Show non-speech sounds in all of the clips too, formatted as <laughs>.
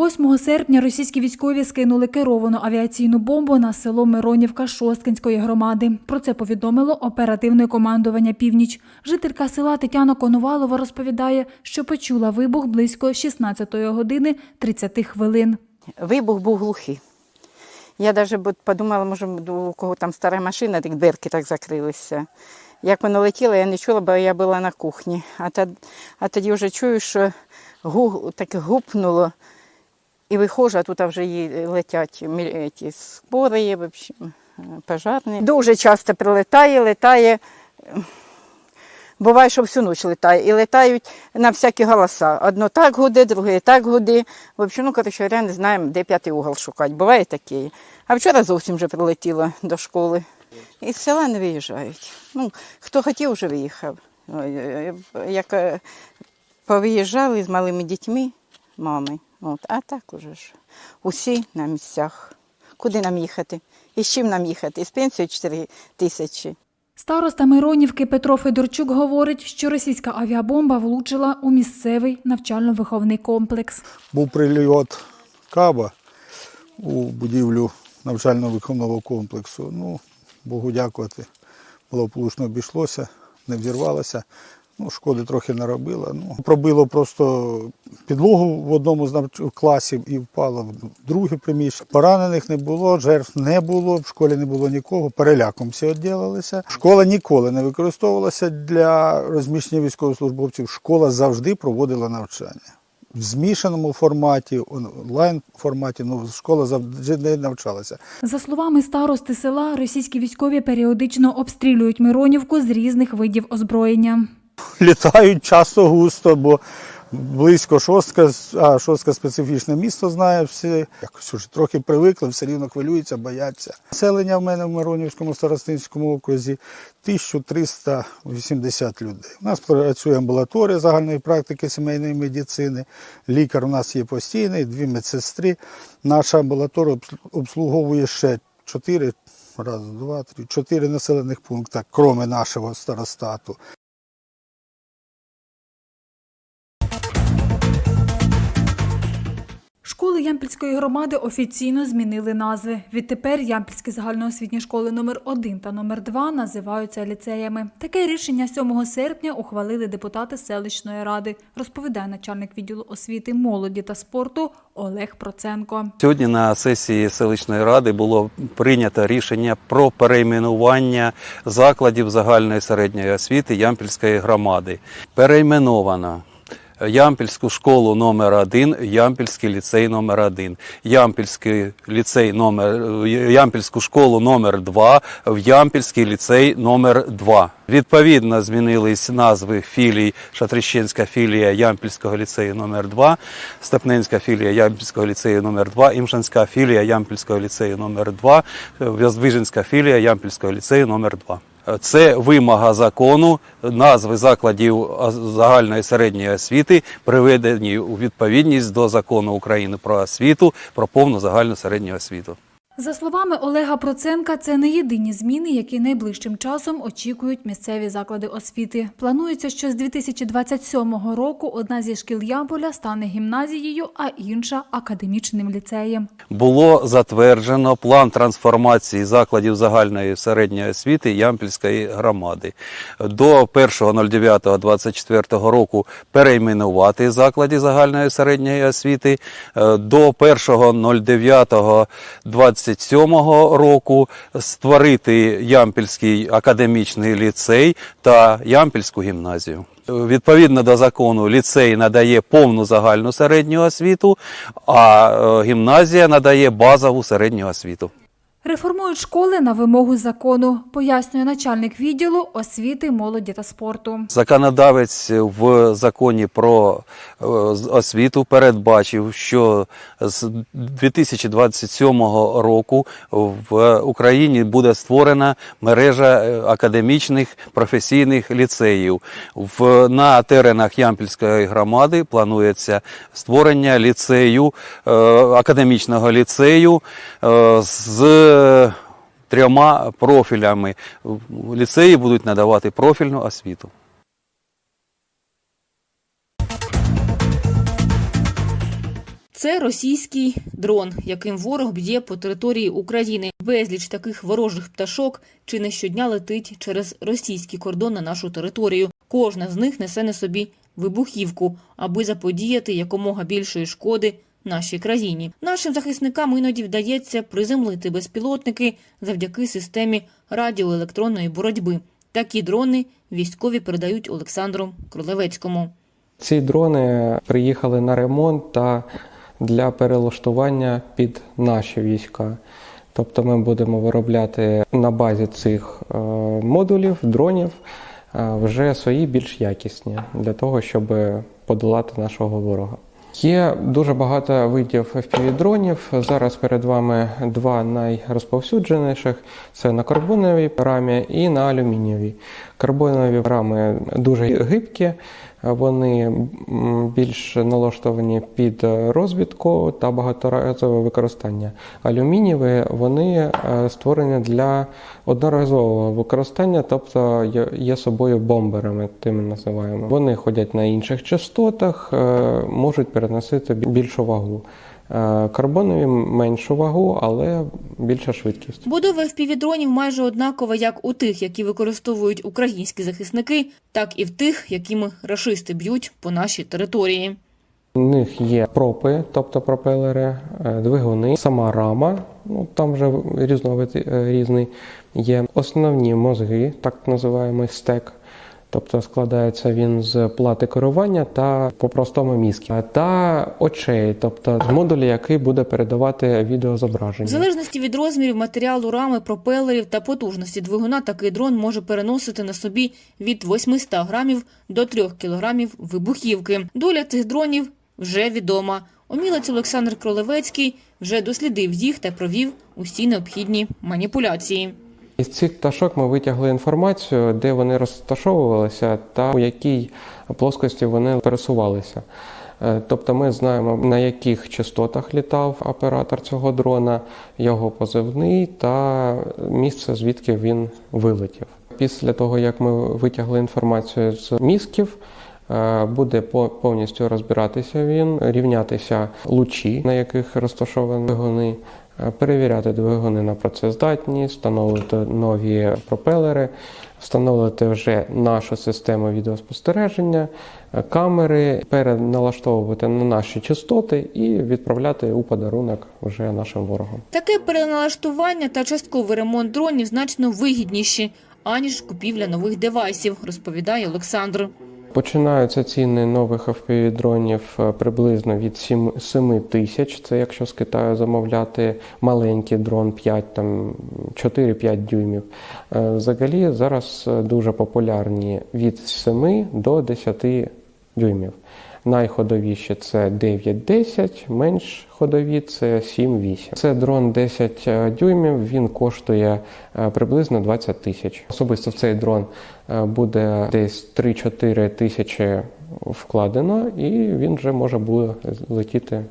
8 серпня російські військові скинули керовану авіаційну бомбу на село Миронівка Шосткинської громади. Про це повідомило оперативне командування Північ. Жителька села Тетяна Коновалова розповідає, що почула вибух близько 16 години 30 хвилин. Вибух був глухий. Я навіть подумала, може, у кого там стара машина, так дверки так закрилися. Як воно летіло, я не чула, бо я була на кухні. А тоді вже чую, що гу, так гупнуло. І виходжу, а тут вже її летять мі- ті спори, в общем, е, пожарні. Дуже часто прилетає, летає. Буває, що всю ніч літає. І літають на всякі голоса. Одно так гуде, друге так гуде. В общем, ну, коротше, не знаємо, де п'ятий угол шукати. Буває таке. А вчора зовсім вже прилетіло до школи. Із села не виїжджають. Ну, хто хотів, вже виїхав. Е, е, Як е, повиїжджали з малими дітьми, мами. От, а так уже ж. Усі на місцях. Куди нам їхати? І з чим нам їхати? З пенсією 4 тисячі. Староста Миронівки Петро Федорчук говорить, що російська авіабомба влучила у місцевий навчально-виховний комплекс. був прильот каба у будівлю навчально-виховного комплексу. Ну, Богу дякувати, благополучно обійшлося, не взірвалося. Ну, шкоди трохи наробило. Ну, пробило просто підлогу в одному з класів і впало в друге приміщення. Поранених не було, жертв не було, в школі не було нікого, переляком всі відділилися. Школа ніколи не використовувалася для розміщення військовослужбовців. Школа завжди проводила навчання в змішаному форматі, онлайн форматі. Ну, школа завжди не навчалася. За словами старости села, російські військові періодично обстрілюють Миронівку з різних видів озброєння. Літають часто густо, бо близько шостка, а шостка специфічне місто знає всі. Якось уже трохи привикли, все рівно хвилюються, бояться. Населення в мене в Миронівському старостинському окрузі 1380 людей. У нас працює амбулаторія загальної практики сімейної медицини. Лікар у нас є постійний, дві медсестри. Наша амбулаторія обслуговує ще чотири. Раз, два, три, чотири населених пункти, кроме нашого старостату. Школи Ямпільської громади офіційно змінили назви. Відтепер Ямпільські загальноосвітні школи номер 1 та номер 2 називаються ліцеями. Таке рішення 7 серпня ухвалили депутати селищної ради, розповідає начальник відділу освіти, молоді та спорту Олег Проценко. Сьогодні на сесії селищної ради було прийнято рішення про перейменування закладів загальної середньої освіти Ямпільської громади. Перейменовано Ямпільську школу номер 1 Ямпільський ліцей номер 1 Ямпільський ліцей номер Ямпільську школу номер 2 в Ямпільський ліцей номер 2 Відповідно змінились назви філій. Шатрищенська філія Ямпільського ліцею номер 2 Степненська філія Ямпільського ліцею номер 2 Імшанська філія Ямпільського ліцею номер 2 В'яздвиженська філія Ямпільського ліцею номер 2 це вимога закону, назви закладів загальної середньої освіти приведені у відповідність до закону України про освіту, про повну загальну середню освіту. За словами Олега Проценка, це не єдині зміни, які найближчим часом очікують місцеві заклади освіти. Планується, що з 2027 року одна зі шкіл Яполя стане гімназією, а інша академічним ліцеєм. Було затверджено план трансформації закладів загальної середньої освіти Ямпільської громади. До 1.09.24 року перейменувати заклади загальної середньої освіти. Е, до 1.09.24 27 року створити Ямпільський академічний ліцей та Ямпільську гімназію. Відповідно до закону, ліцей надає повну загальну середню освіту, а е, гімназія надає базову середню освіту. Реформують школи на вимогу закону, пояснює начальник відділу освіти, молоді та спорту. Законодавець в законі про е, освіту передбачив, що з 2027 року в Україні буде створена мережа е, академічних професійних ліцеїв. В, на теренах Ямпільської громади планується створення ліцею, е, академічного ліцею е, трьома профілями. Ліцеї будуть надавати профільну освіту. Це російський дрон, яким ворог б'є по території України. Безліч таких ворожих пташок чи не щодня летить через російський кордон на нашу територію. Кожна з них несе на собі вибухівку, аби заподіяти якомога більшої шкоди нашій країні. Нашим захисникам іноді вдається приземлити безпілотники завдяки системі радіоелектронної боротьби. Такі дрони військові передають Олександру Кролевецькому. Ці дрони приїхали на ремонт та для перелаштування під наші війська. Тобто ми будемо виробляти на базі цих е, модулів, дронів е, вже свої більш якісні для того, щоб подолати нашого ворога. Є дуже багато видів FPV-дронів. Зараз перед вами два найрозповсюдженіших: це на карбоновій рамі і на алюмінієвій. Карбонові рами дуже гибкі, вони більш налаштовані під розвідку та багаторазове використання. Алюмінієві вони е, створені для одноразового використання, тобто є- собою бомберами, тими називаємо. Вони ходять на інших частотах, е, можуть переносити бі- більшу вагу. Е, Карбонові меншу вагу, але більша швидкість. Будова FPV-дронів майже однакова як у тих, які використовують українські захисники, так і в тих, якими рашисти б'ють по нашій території. У них є пропи, тобто пропелери, е, двигуни, сама рама, ну там вже різновид е, різний. Є основні мозги, так називаємо стек. Тобто складається він з плати керування та по-простому мізки, та очей, тобто з модуля, який буде передавати В залежності від розмірів матеріалу рами, пропелерів та потужності двигуна, такий дрон може переносити на собі від 800 грамів до 3 кілограмів вибухівки. Доля цих дронів вже відома. Умілець Олександр Кролевецький вже дослідив їх та провів усі необхідні маніпуляції. Із цих пташок ми витягли інформацію, де вони розташовувалися та у якій плоскості вони пересувалися. Е, Тобто ми знаємо, на яких частотах літав оператор цього дрона, його позивний та місце, звідки він вилетів. Після того, як ми витягли інформацію з мізків, е, буде по- повністю розбиратися він, рівнятися лучі, на яких розташовані двигуни, е, перевіряти двигуни на працездатність, встановлювати нові пропелери, встановлювати вже нашу систему відеоспостереження, е, камери, переналаштовувати на наші частоти і відправляти у подарунок вже нашим ворогам. Таке переналаштування та частковий ремонт дронів значно вигідніші, аніж купівля нових девайсів, розповідає Олександр. Починаються ціни нових FPV-дронів е, приблизно від 7, 7 тисяч. Це якщо з Китаю замовляти маленький дрон 5, там 4-5 дюймів. Е, Взагалі зараз е, дуже популярні від 7 до 10 дюймів. Найходовіші це 9-10, менш ходові це 7-8. Це дрон 10 дюймів, він коштує е, приблизно 20 тисяч. Особисто в цей дрон е, буде десь 3-4 тисячі вкладено, і він вже може буде летіти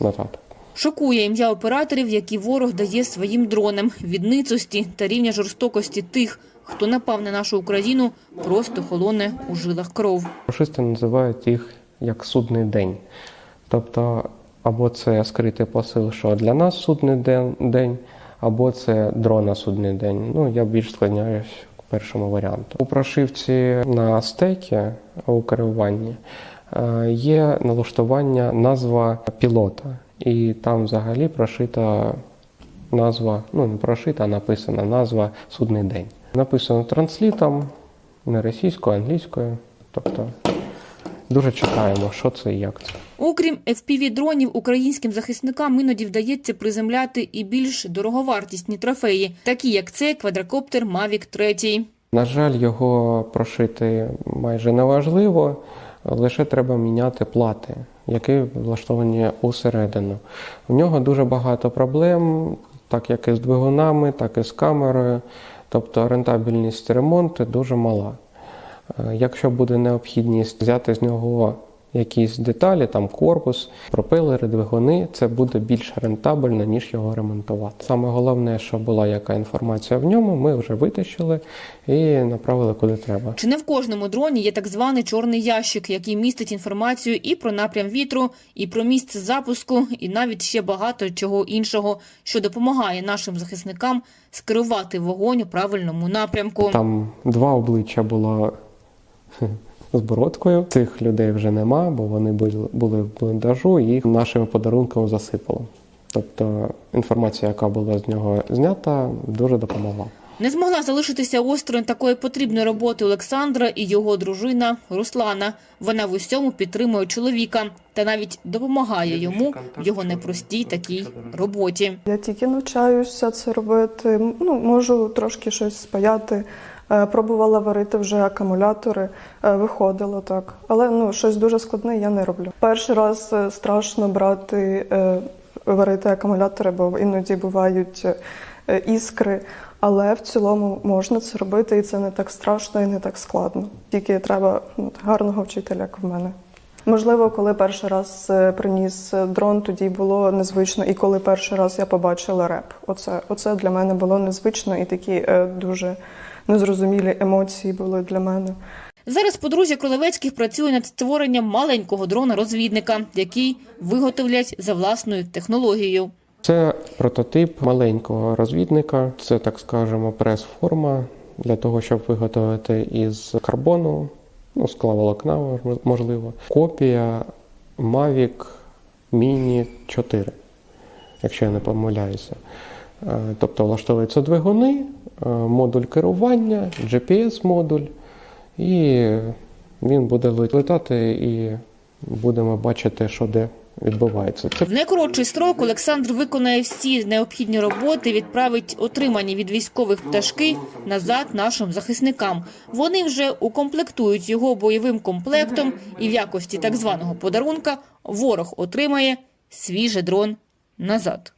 назад. Шокує ім'я операторів, які ворог дає своїм дронам. Від ницості та рівня жорстокості тих, хто напав на нашу Україну, просто холоне у жилах кров. Фашисти називають їх як судний день. Тобто, або це скритий посил, що для нас судний ден- день, або це дрона судний день. Ну, я більш склоняюсь к першому варіанту. У прошивці на стекі у керуванні е, є налаштування назва пілота, і там взагалі прошита назва, ну не прошита, а написана назва судний день. Написано транслітом, не російською, а англійською. Тобто дуже чекаємо, що це і як це. Окрім FPV-дронів, українським захисникам іноді вдається приземляти і більш дороговартісні трофеї, такі як цей квадрокоптер Mavic 3. На жаль, його прошити майже неважливо, лише треба міняти плати, які влаштовані усередину. У нього дуже багато проблем, так як і з двигунами, так і з камерою. Тобто рентабельність ремонту дуже мала. Е, Якщо буде необхідність взяти з нього якісь деталі, там корпус, пропелери, двигуни, це буде більш рентабельно, ніж його ремонтувати. Саме головне, що була яка інформація в ньому, ми вже витащили і направили куди треба. Чи не в кожному дроні є так званий чорний ящик, який містить інформацію і про напрям вітру, і про місце запуску, і навіть ще багато чого іншого, що допомагає нашим захисникам скерувати вогонь у правильному напрямку. Там два обличчя було <laughs> з бородкою. Цих людей вже нема, бо вони були, були в бліндажу і їх нашими подарунками засипало. Тобто інформація, яка була з нього знята, дуже допомогла. Не змогла залишитися осторонь такої потрібної роботи Олександра і його дружина Руслана. Вона в усьому підтримує чоловіка та навіть допомагає йому в його непростій такій роботі. Я тільки навчаюся це робити. Ну, можу трошки щось спаяти. Е, Пробувала варити вже акумулятори, е, виходило так. Але ну, щось дуже складне я не роблю. Перший раз е, страшно брати, варити акумулятори, бо іноді бувають іскри. Але в цілому можна це робити, і це не так страшно і не так складно. Тільки треба ну, гарного вчителя, як в мене. Можливо, коли перший раз е, приніс е, дрон, тоді було незвично. І коли перший раз я побачила реп, оце, оце для мене було незвично і такі е, дуже незрозумілі емоції були для мене. Зараз подружжя Кролевецьких працює над створенням маленького дрона-розвідника, який виготовлять за власною технологією. Це прототип маленького розвідника, це так скажемо прес-форма для того, щоб виготовити із карбону, ну, скловолокна, можливо. Копія Mavic Mini 4, якщо я не помиляюся. Е, Тобто влаштовуються двигуни, е, модуль керування, GPS-модуль, і він буде летати і будемо бачити, що де відбувається. Це В найкоротший строк Олександр виконає всі необхідні роботи, відправить отримані від військових пташки назад нашим захисникам. Вони вже укомплектують його бойовим комплектом, і в якості так званого подарунка ворог отримає свіжий дрон назад.